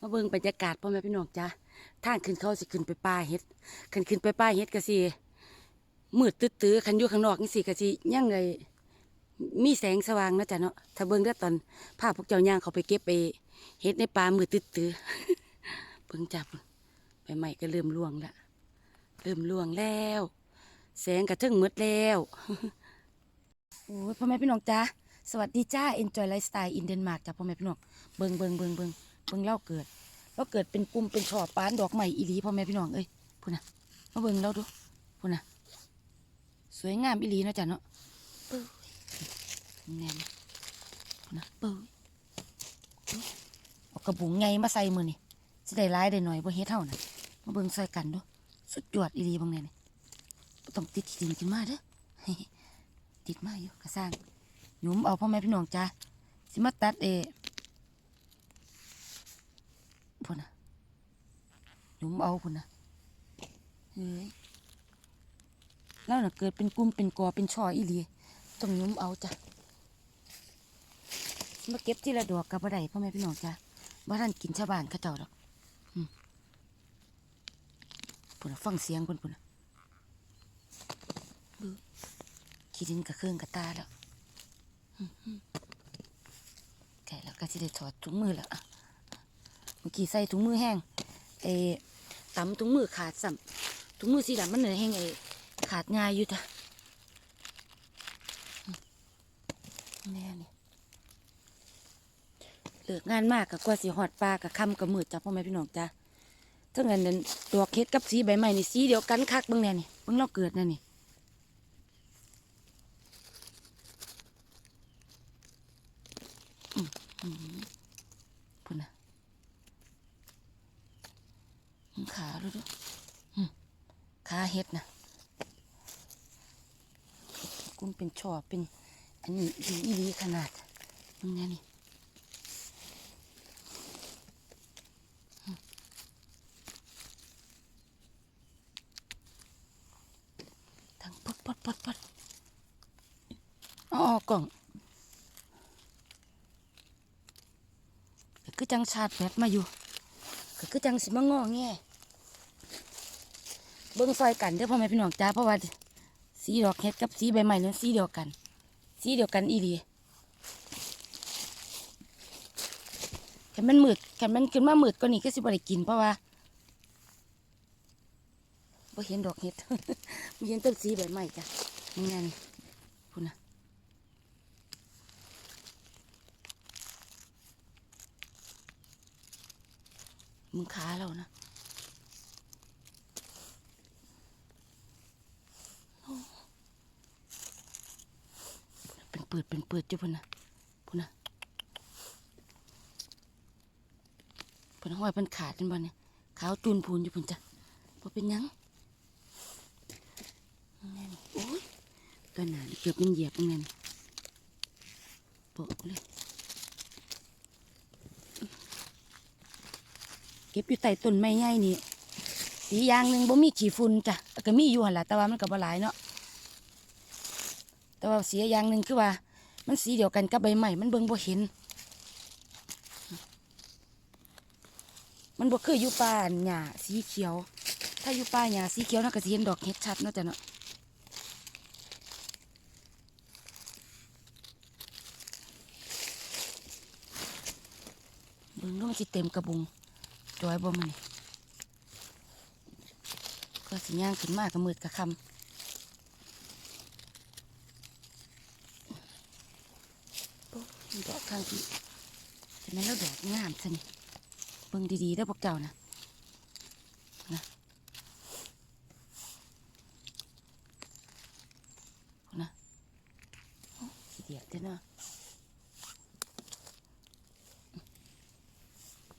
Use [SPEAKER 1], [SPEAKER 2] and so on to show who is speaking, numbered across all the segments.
[SPEAKER 1] มาเบิ่งบรรยากาศพ่อแม่พี่น้องจ้าทางขึ้นเขาสิขึ้นไปป่าเฮ็ดขันขึ้นไปป่าเฮ็ดก็สิมืดตื้อๆขันอยู่ข้างนอกนี่สิก็สิยังไงมีแสงสว่างนะจ้ะเนาะถ้าเบิ่งได้ตอนภาพพวกเจ้าย่างเขาไปเก็บไปเฮ็ดในป่ามืดตื้อๆเบิ่งจับไปใหม่ก็เริ่มล่วงละเริ่มล่วงแล้ว แสงกระทึงมืดแล้วโอ้ยพ่อแม่พี่น้องจ้าสวัสดีจ้า Enjoy Lifestyle in Denmark จ้าพ่อแม่พี่น้องเบิ่งเบิ่งเบิ่งเบิ่ง เบิ่งเล่าเกิดเราเกิดเป็นกลุ่มเป็นช่อปานดอกใหม่อีหลีพ่อแม่พี่น้องเอ้ยพูดนะมาเบิ่งเราดูพูดนะสวยงามอีหลีเนาะจ้ะเนาะเปิ้ลแน่นพูนะเปิ้ลเอากระบุงไงมาใส่มือนี่สิได้ร้ายได้หน่อยบ่เฮ็ดเท่านะมาเบิ่งใส่กันดูสุดยอดอีหลีบางแน่นี่ต้องติดขี้ดินขึ้นมาเด้อติดมาอยู่กระสร้างหยุมเอาพ่อแม่พี่น้องจ้าสิมาตัดเอพุ่นนะ หยุมเอาพุ่นะเฮ้ยแล้วน่ะเกิดเป็นกลุ่มเป็นกอเป็นช่ออีหลีต้องหยุมเอาจ้ะมาเก็บที่ละดอกกับอะไรพ่อแม่พี่น้องจ้าบ้านกินชาวบ้านเขาเจ้าดอกปุ่นฟังเสียงพุ่นพุ่นะขี้ดินกับเครื่องกับตาแล้วแก่แล้วก็จะได้ถอดถุงมือแล้วเมื่อกี้ใส่ถุงมือแห้งเออ ตำถุงมือขาดสัมถุงมือสีดำมันเหนื่อยแห้งไอขาดง่ายอยู่จ้ะแม่นี่เลิกงานมากกับกว่าสีหอดปลากับคำกับมืดจ้ะพ่อแม่พี่น้องจ้ะทั้งนั้นนั้นตัวเคสกับสีใบใหม่นี่สีเดียวกันคักเบิ่งแน่นี่เบิ่งเราเกิดแน่นี่นะมึงขาดูดูอืมขา เห็ดนะกุ้นเป็นช่อเป็นอันนี้ดีอีดีขนาดมึงเนี่นี่ทางปัดปัดปัดปัดอ๋อกล่องก็คือจังชาดแบตมาอยู่ก็คือจังสิมางอแง เบิ้งซอยกันเด้อพ่อแม่พี่น้องจ้าเพราะว่าสีดอกเฮ็ดกับสีใบไม้นั้นสีเดียวกัน สีเดียวกันอีดีแค่มันมืดแค่มันขึ้นมามืดก็นี่ก็สิบ่ได้กินเพราะว่าบ่เห็นดอกเฮ็ดบ่เห็นต้นสีใบไม้จ้ะนี่ไงนี่พุ่นนะมึงขาเรานะ เปิดเป็นเปิดจ้ะพุ่นนะพุ่นนะพุ่นห้อยเป็นขาดจังบ่เนี่ยขาวจูนพูนอยู่พุ่นจ้ะพอเป็นยังแน่นโอ้ยก็หนาเกือบมันเหยียบแน่นโปะเลยเก็บอยู่ใต้ต้นไม้ใหญ่นี่สีอย่างหนึ่งบ่มีขี้ฝุ่นจ้ะก็มีอยู่หันละแต่ว่ามันก็บ่หลายเนาะ แต่ว่าเสียอย่างหนึ่งคือว่า มันสีเดียวกันกับใบไม้มันเบิ่งบ่เห็น มันบ่คืออยู่ป่าหญ้าสีเขียว ถ้าอยู่ป่าหญ้าสีเขียวน่าก็สิเห็นดอกเห็ดชัดเนาะจ้ะเนาะเบิ่งดูมันสิเต็มกระบุงจอยบ่มันนี่ก็สิย่างขึ้นมากกับมืดกับคำโอ้ ยดอกข้างที่จะแม่นแล้วดอกงามซะนี่เบิ่งดีๆได้พวกเจ้านะนะนะสีเดียดเด้นาะ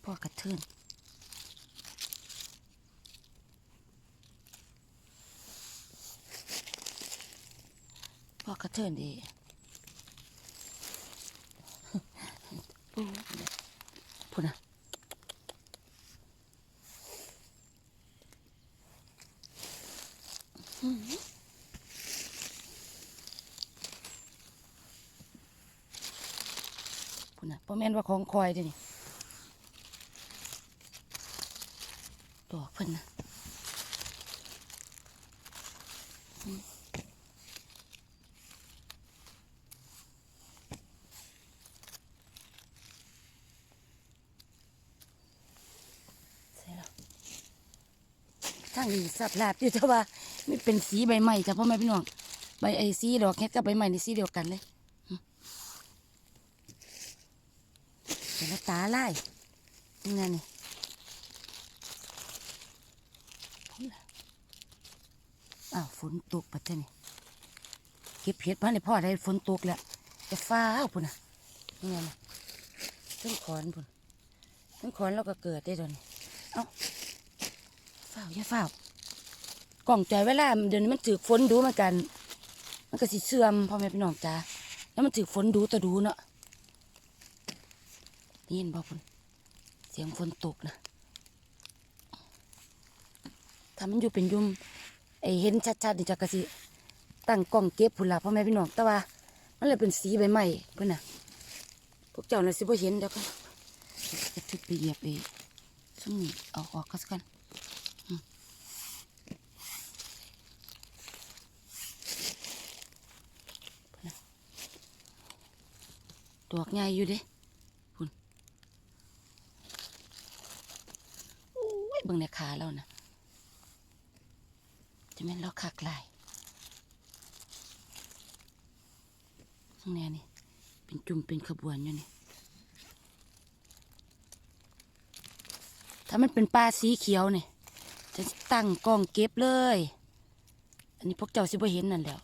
[SPEAKER 1] พ่อกระเทือนพ่อกระเทินดี พูดนะพูดนะพ่อแม่นว่าของคอยด้อนี่ดอกเพิ่นนะอืมใช่แล้วทางนี้ สับลาบอยู่แต่ว่าไม่เป็นสีใบใหม่จ้ะพ่อแม่พี่น้องใบไอสีดอกเฮ็ดกับใบใหม่ในี่สีเดียวกันเลยเห็นแล้วตาลายนี่ไงนี่อ้าวฝนตกปะเจ้านี่เก็บเห็ดพันในพ่อได้ฝนตกแล้วจะฟ้าวพุ่นน่ะนี่ไงนะต้นขอนพุ่นต้นขอนเราก็เกิดได้ตอนนี้เอ้าฟ้าวอย่าฟ้า กล่องใจเวลาเดี๋ยวนี้มันถือฝนดูเหมือนกัน มันก็สิเสื่อมพ่อแม่พี่น้องจ้าแล้วมันถือฝนดูตัวดูเนาะนี่เห็นบ่พุ่นเสียงฝนตกนะถ้ามันอยู่เป็นยุ่มไอเห็นชัดๆนี่จะกะสิตั้งกล้องเก็บพุ่นละพ่อแม่พี่น้องแต่ว่ามันเลยเป็นสีใบไม้เพิ่นน่ะพวกเจ้าน่ะสิบ่เห็นเดี๋ยวกันจะทึกไปเหยียบไปซุ่มนี่เอาออกก็สักกันอืมเพิ่นน่ะ ดอกใหญ่อยู่เด้พุ่นโอ้ยเบิ่งในขาแล้วนะจะแม่นเราคักลายข้างในนี่ เป็นจุ่มเป็นขบวนอยู่นี่ ถ้ามันเป็นปลาสีเขียวนี่จะตั้งกล้องเก็บเลย อันนี้พวกเจ้าสิบ่เห็นนั่นแล้ว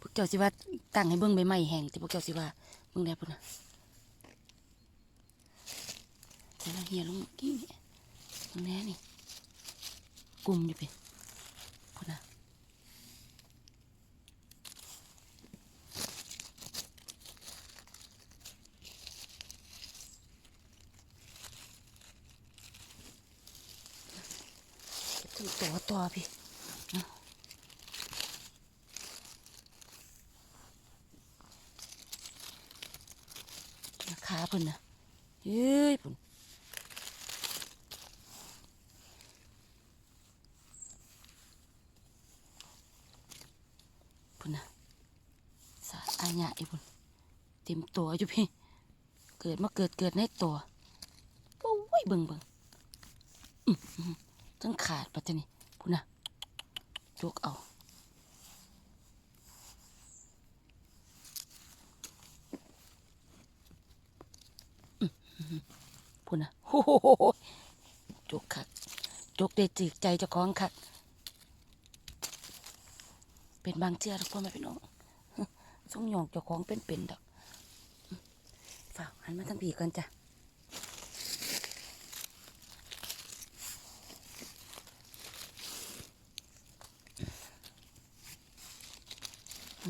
[SPEAKER 1] พวกเจ้าสิว่าตั้งให้เบิ่งใบไม้แห้งแต่พวกเจ้าสิว่า มึงได้ปุ่นนะแต่เราเหี้ยลงกี้มึงแน่นี่กลุ่มอยู่เป็นคนนะตัวตัวไปนะราคา พุ่นนะเฮ้ยพุ่นพุ่นนะสาอายะไอ้พุ่นเต็มตัวอยู่พี่ เกิดมาเกิดเกิดในตัวโอ้ยเบิ่งเบิ่งต้องขาดปะจ๊ะนี่พุ่นนะจกเอาอื้อหือ พุ่นะโอ้โหจกคักจุกได้จีกใจเจ้าของคักเป็นบางเชื่อทุกพ่อแม่พี่น้องส่งหยองเจ้าของเป็นเป็นดอกฝากหันมาทางผีกันจ้ะ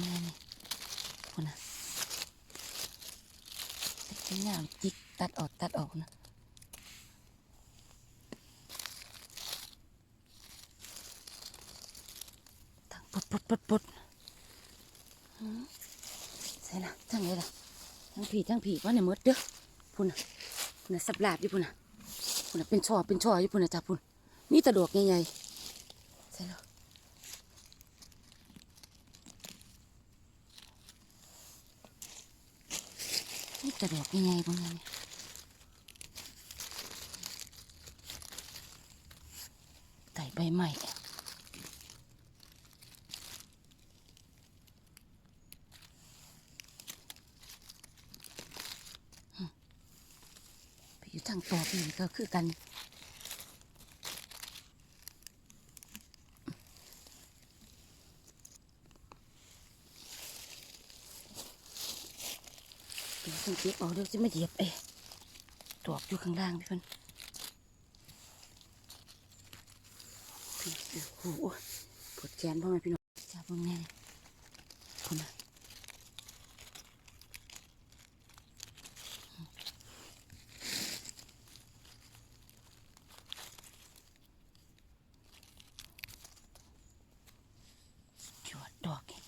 [SPEAKER 1] นี่นี่คุณนะใช้งามจิกตัดออกตัดออกนะทั้งป ดปดปดปดใช่ละทั้งเลยละทั้งผีทั้งผีว่าเนี่ยมดเด้อพุ่นน่ะพุ่นน่ะสับหลาบอยู่พุ่นน่ะพุ่นน่ะเป็นช่อเป็นช่ออยู่พุ่นน่ะจ้าพุ่นมีตะดอกใหญ่ๆใช่แล้วมีตะดอกใหญ่ๆพุ่นน่ะนี่ไต่ใบใหม่ อยู่ทางตัวพี่ก็คือกันเดี๋ยวต้องเก็บเอาเดี๋ยวจะไม่เหยียบเอ้ตวกอยู่ข้างล่างพี่เพิ่นโอ้โหปวดแขนพ่อแม่พี่น้องจับเบิ่งแน่เลยคุณนะจวดดอกเห็ด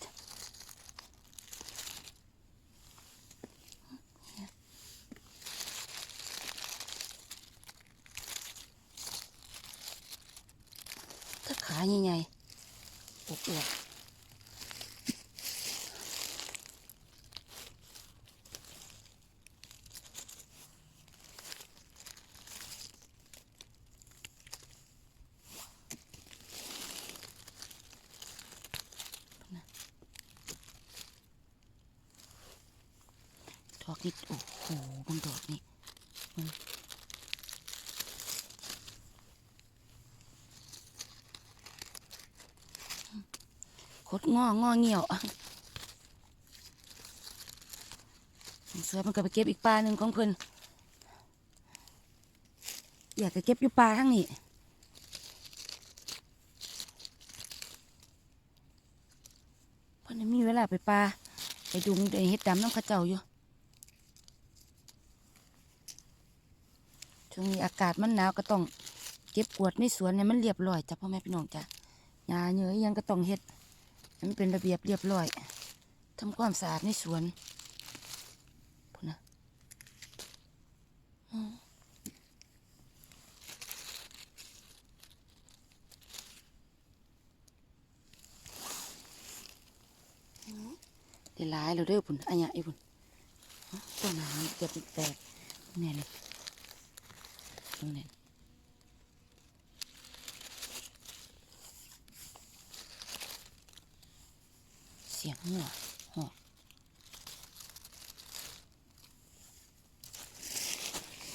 [SPEAKER 1] ขา ใหญ่ๆอวบๆดอกนี่โอ้โหบางดอกนี่มึง คดงองอเงี่ยวเสือมันก็ไปเก็บอีกปลาหนึ่งของเพิ่อนอยากจะเก็บอยู่ปลาทั้งนี้เพิ่นน่มีเวลาไปปลาไปดุงไปเฮ็ดดำน้ำเข้าเจ้าอยู่ช่วงนี้อากาศมันหนาวก็ต้องเก็บกวดในสวนเนี่ยมันเรียบร้อยจ้ะพ่อแม่พี่น้องจ้ะหญ้าเนื้อยังก็ต้องเฮ็ด มันเป็นระเบียบเรียบร้อยทำความสะอาดในสวนพุ่นะเดี๋ยวหลายเราเด้อพุ่นอันยะไอ้พุ่นต้นหางเกือบแตกแน่เลยตรงนี้เสียง หัวหอก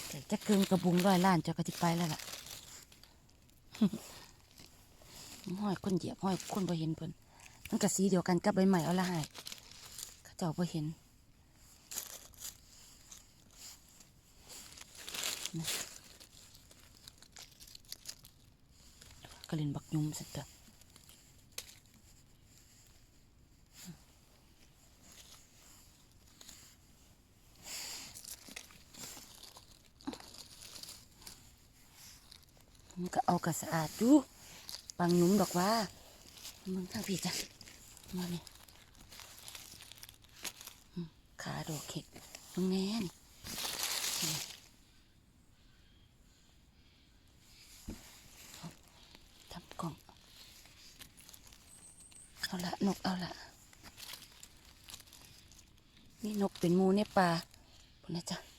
[SPEAKER 1] แต่จะเกินกระบุงร้อยล้านเจะกระติไปแล้วล่ะห้อยคนเหยียบห้อยคนบ่เห็นเพิ่นมันกระสีเดียวกันกับใบใหม่เอาละหายเขาเจ้าบ่เห็นก็เล่นบักยุมสักตัว มันก็เอากระสะอาดอยู่บางยุมดอกว่ามึงทางพี่จ้ะมาเนี่ยขาดอกเข็กมึงแน่นทำกล่อง เอาละนกเอาละนี่นกเป็นมูในป่าพุ่นนะจ๊ะ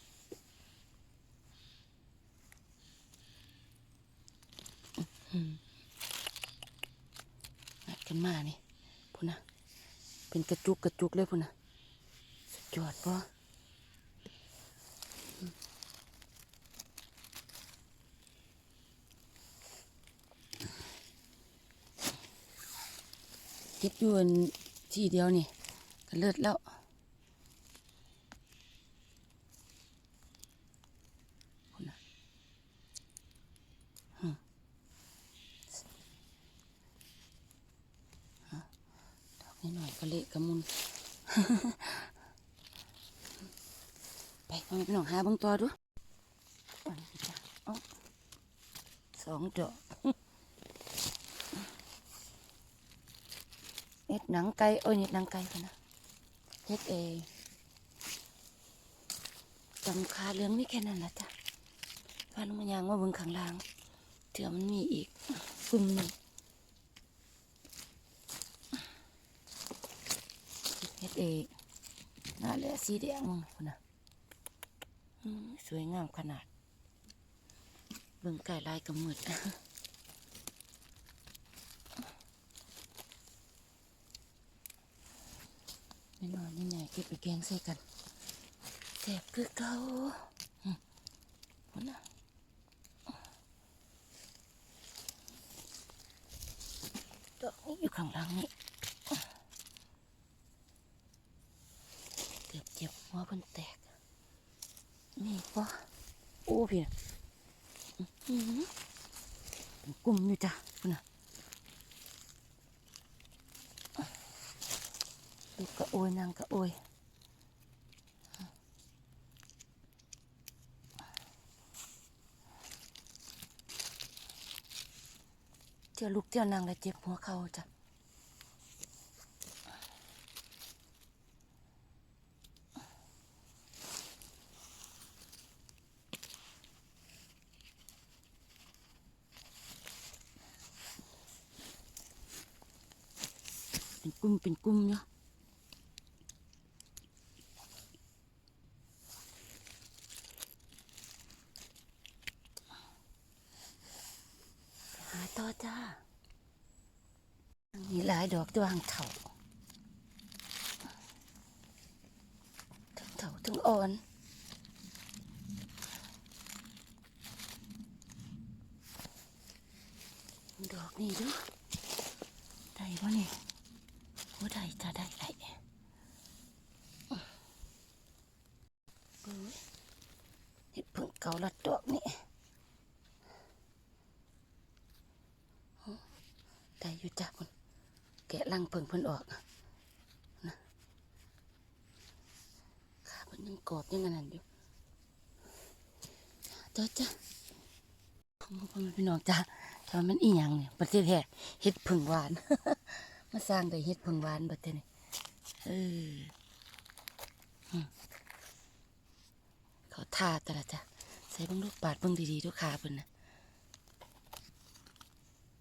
[SPEAKER 1] นัดกันมานี่พุ่นนะเป็นกระจุกกระจุกเลยพุ่นนะสุดยอดปะเก็บอยู่อันที่เดียวนี่ก็เลิศแล้ว พุ่นนะอืมฮะดอก นิดหน่อยก็เละกระมุน ไปเอาไปหนองหาบังตัวดูเอานี่จ้ะเอาสองดอกเฮ็ดหนังไก่เอ้ยเฮ็ดหนังไก่กันนะเฮ็ดเองจำคาเรื่องนี้แค่นั้นละจ้ะพาลงมายางว่าเบิ่งข้างล่างเถื่อมันมีอีกฟึ่มหนึ่ง เฮ็ดเอน่าแหละสีแดงมึงพุ่นะสวยงามขนาด เบิ่งไก่ลายกับมืดไม่นอนนี่ไงเก็บไปแกงใส่กันแสบคือเก่าอืมพุ่นน่ะดอกนี้อยู่ข้างหลังนี่เกือบเจ็บ หัวเพิ่นแตกนี่ปะโอ้พี่น่ะอื้อหือเป็นกลุ่มอยู่จ้ะพุ่นน่ะลูกกะโอยนางกะโอยเจ้าลูกเจ้านางและเจ็บหัวเขาจ้ะ เป็นกลุ่มเนกลุ่มเนาะหาต่อจ้ามีหลายดอกดวงเถาทั้งเถาทั้งอ่อน ดอกนี่ดูได้ปะเนี่ยโอ้ได้จ้าได้ได้อื้อเอ้ย เกาลัดดอกนี่โอ้ได้อยู่จ้าคุณแกะลังเพิ่งเพิ่นออกนะขาเพิ่นยังกรอบยังอันนั้นอยู่จ้าจ้าพ่อแม่พี่น้องจ้าแต่ว่ามันอีหยังเนี่ยประเทศแท้เฮ็ดผึ่งหวาน มาสร้างได้เฮ็ดผึ่งหวานบัดเทอนี่เออเขาทาแต่ละจ้ะ เบิ่งลูกปาดเบิ่งดีๆดูขาเพิ่นนะ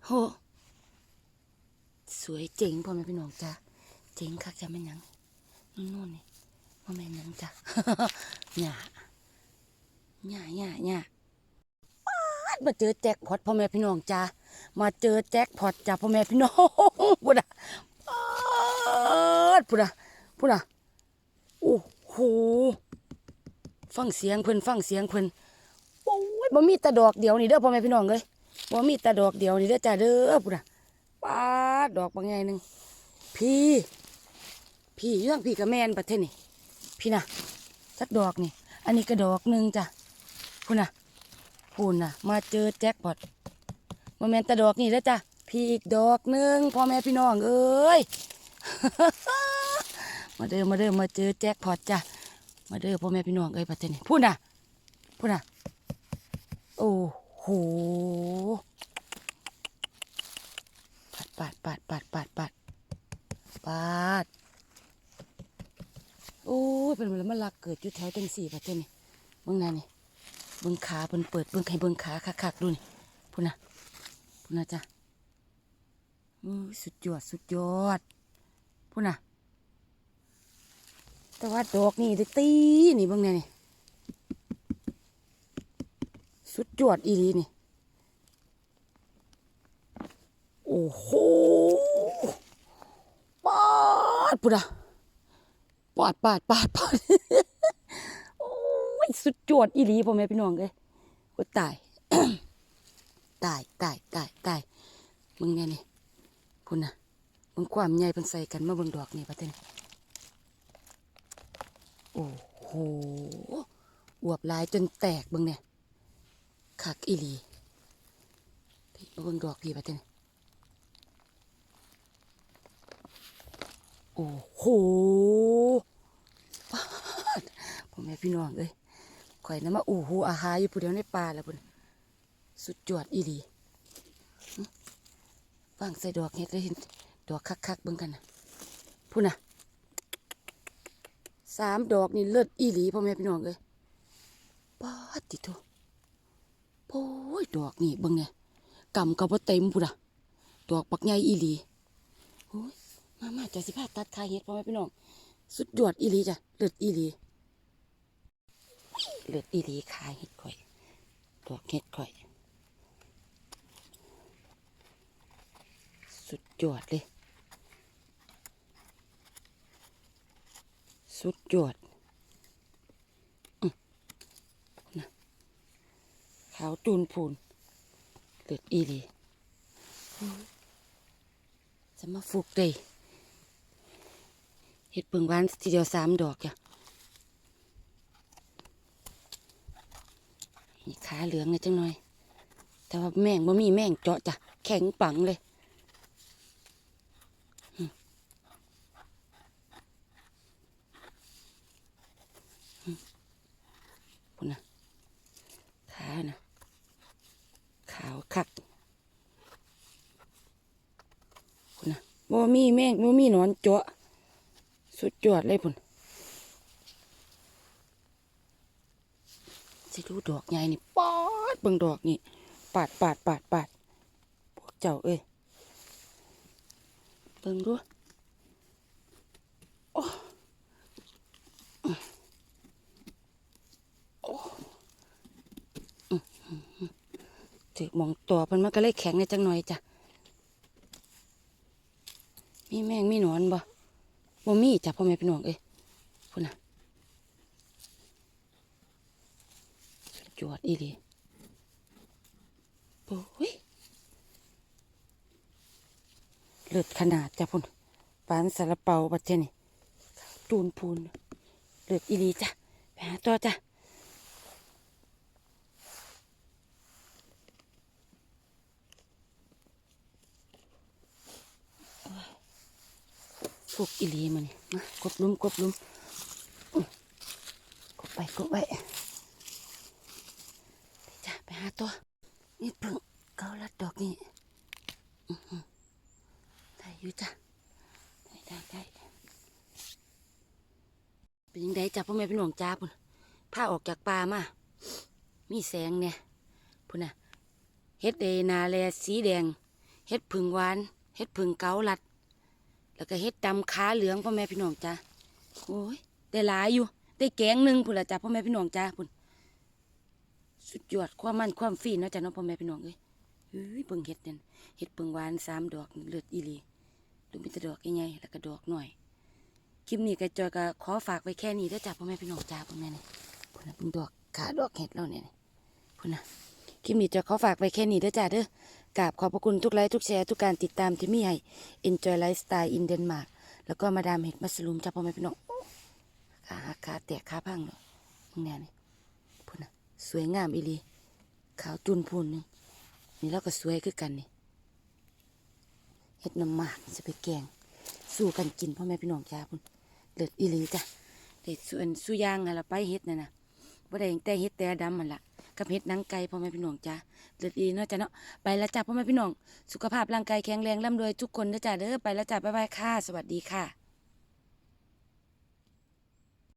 [SPEAKER 1] โหสวยเจ๋งพ่อแม่พี่น้องจ้าเจ๋งคักจ้ะแม่นยังนู่นๆนี่พ่อแม่ยังจ้ะหญ้าหญ้าหญ้าหญ้ามาเจอแจ็คพอตพ่อแม่พี่น้องจ้ามาเจอแจ็คพอตจ้าพ่อแม่พี่น้องพุดอะพุดอะพุดอะโอ้โหฟังเสียงเพิ่นฟังเสียงเพิ่นโอ้ย บ่มีแตะดอกเดียวนี่เด้อพ่อแม่พี่น้องเอ้ยบ่มีแตะดอกเดียวนี่เด้อจ้าเด้อพุดอะป้าดอกบางไงหนึ่งพี่ พี่อยู่ทางพี่กับแม่นประเทศนี่พี่น่ะสักดอกนี่ อันนี้ก็ดอกหนึ่งจ้ะพุ่นน่ะพูนน่ะ มาเจอแจ็คพอตโมเมนต์ตะดอกนี่แล้วจ้ะพี่อีกดอกหนึ่งพ่อแม่พี่น้องเอ้ยมาเด้อมาเด้อมาเจอแจ็คพอตจ้ะมาเด้อพ่อแม่พี่น้องเอ้ยประเทศนี้พูดน่ะพูดน่ะ โอ้โหปาดปาดปาดปาดปาดปาดปาดโอ้ยเป็นเวลมันลักเกิดอยู่แถวจังสี่ประเทศนี้เบิ่งหนั่นนี่เบิ่งขาเบิ่งเปิดเบิ่งให้เบิ่งขาคักๆดูนี่พุ่นนะพุ่นนะจ้ะสุดยอดสุดยอดพุ่นนะแต่ว่าดอกนี่ตีนี่เบิ่งแน่นี่ สุดยอดอีหลีนี่ โอ้โหปาดพุ่นนะปาดปาดปาดปาดโอ้ยสุดยอดอีหลีพ่อแม่พี่น้องเลยโอ้ตายตายตายตายตายมึงไงนี่พุ่นนะมึงความใหญ่เพิ่นใส่กันมาเบิ่งดอกนี่ประเทศโอ้โหอวบลายจนแตกเบิ่งเนี่ย คักอีหลีพี่มาเบิ่งดอกพี่ประเทศโอ้โหพ่อแม่พี่น้องเอ้ยข่อยน้ำมาอู่หูอาหารอยู่ผู้เดียวในป่าแล้วพุ่นสุดยอดอีหลีหึวางใส่ดอกเห็ดเลยเห็นดอกคักๆเบิ่งกันนะพุ่นนะสามดอกนี่เลิศอีหลีพ่อแม่พี่น้องเอ้ยป้าดติโต โอ้ยดอกนี่เบิ่งเนี่ยกำกับว่าเต็มพุ่นน่ะดอกปักใหญ่อีหลีโอ้ยมามาจะสิพาตัดคายเห็ดพ่อแม่พี่น้องสุดยอดอีหลีจ้ะเลิศอีหลีเลือดอีหลีขายเห็ดข่อยดอกเห็ดข่อย สุดยอดเลย สุดยอดอื้อนะขาวจูนพูนเลือดอีดีจะมาฟุกได้เห็ดเปิงหวานทีเดียวสามดอกจ้ะมีขาเหลืองเลยจังหน่อย แต่ว่าแม่งบ่มีแม่งเจาะจ้ะ แข็งปังเลย มีแมงบ่มีนอนเจาะสุดจอดเลยพุ่นสิดูดอกใหญ่นี่ปอดเบิ่งดอกนี่ปาดปาดปาดปาดพวกเจ้าเอ้ยเบิ่งดูโอ้โอ้ถือมองตัวเพิ่นมันก็เลยแข็งในจังหน่อยจ้ะ มีแมงมีหนอนบ่บ่มีจ้ะพ่อแม่พี่น้องเอ้ยพุ่นน่ะสุดอีหลีโอ้ยเลือดขนาดจ้ะพุ่นปานสาลาเปาบัดเจนี่ตูนพูนเลือดอีหลีจ้ะไปหาต่อจ้ะ พวกอีลีมันมากดลุมกดลุมอื้อกดไปกดไปจ้าไปหาตัวนี่เพิ่งเกาลัดดอกนี้ได้อยู่จ้ะได้ได้ได้เป็นยังไงจ้ะพ่อแม่พี่น้องจ้าพุ่นผ้าออกจากป่ามา มีแสงเนี่ยพุ่นน่ะเฮ็ดเดนาแลสีแดง เฮ็ดผึ่งหวาน เฮ็ดผึ่งเกาลัด แล้วก็เฮ็ดดำขาเหลืองพ่อแม่พี่น้องจ้าโอ้ยได้หลายอยู่ได้แกงหนึ่งพุ่นละจ้าพ่อแม่พี่น้องจ้าพุ่นสุดยอดความมั่นความฟีนเนาะจ้าเนาะพ่อแม่พี่น้องเอ้ยเฮ้ยเบิ่งเฮ็ดนั่นเฮ็ดเบิ่งหวานสามดอกเลือดอีหลีดูมีแต่ดอกใหญ่ๆแล้วก็ดอกหน่อยคลิปนี้ก็จอยก็ขอฝากไว้แค่นี้เด้อจ้าพ่อแม่พี่น้องจ้าพ่อแม่นี่พุ่นนะเบิ่งดอกขาดอกเห็ดแล้วเนี่ยพุ่นน่ะคลิปนี้จอยขอฝากไว้แค่นี้เด้อจ้าเด้อ กราบขอบพระคุณทุกไลค์ทุกแชร์ทุกการติดตามที่มีให้ Enjoy Lifestyle in Denmark แล้วก็มาดามเห็ดมัสลูมจ้าพ่อแม่พี่น้องโอ้ขาหักขาแตกขาพังเลยมึงแน่นี่พุ่นนะสวยงามอีลีขาวจุนพูนหนึงนี่เราก็สวยคือกันนี่เห็ดน้ำหมากจะไปแกง สู้กันกินพ่อแม่พี่น้องจ้าพุ่นเลือดอีลีจ้ะเด็ดส่วนสู้ยางนั่นละไปเห็ดนั่นนะบ่ได้แต่เห็ดแต่ดำมันละ กับเห็ดหนังไก่พ่อแม่พี่น้องจ้าเลือดดีเนาะจ้ะเนาะไปแล้วจ้าพ่อแม่พี่น้อง สุขภาพร่างกายแข็งแรงร่ำรวยทุกคนนะจ้าเด้อไปแล้วจ้าบ๊ายบายค่ะ สวัสดีค่ะ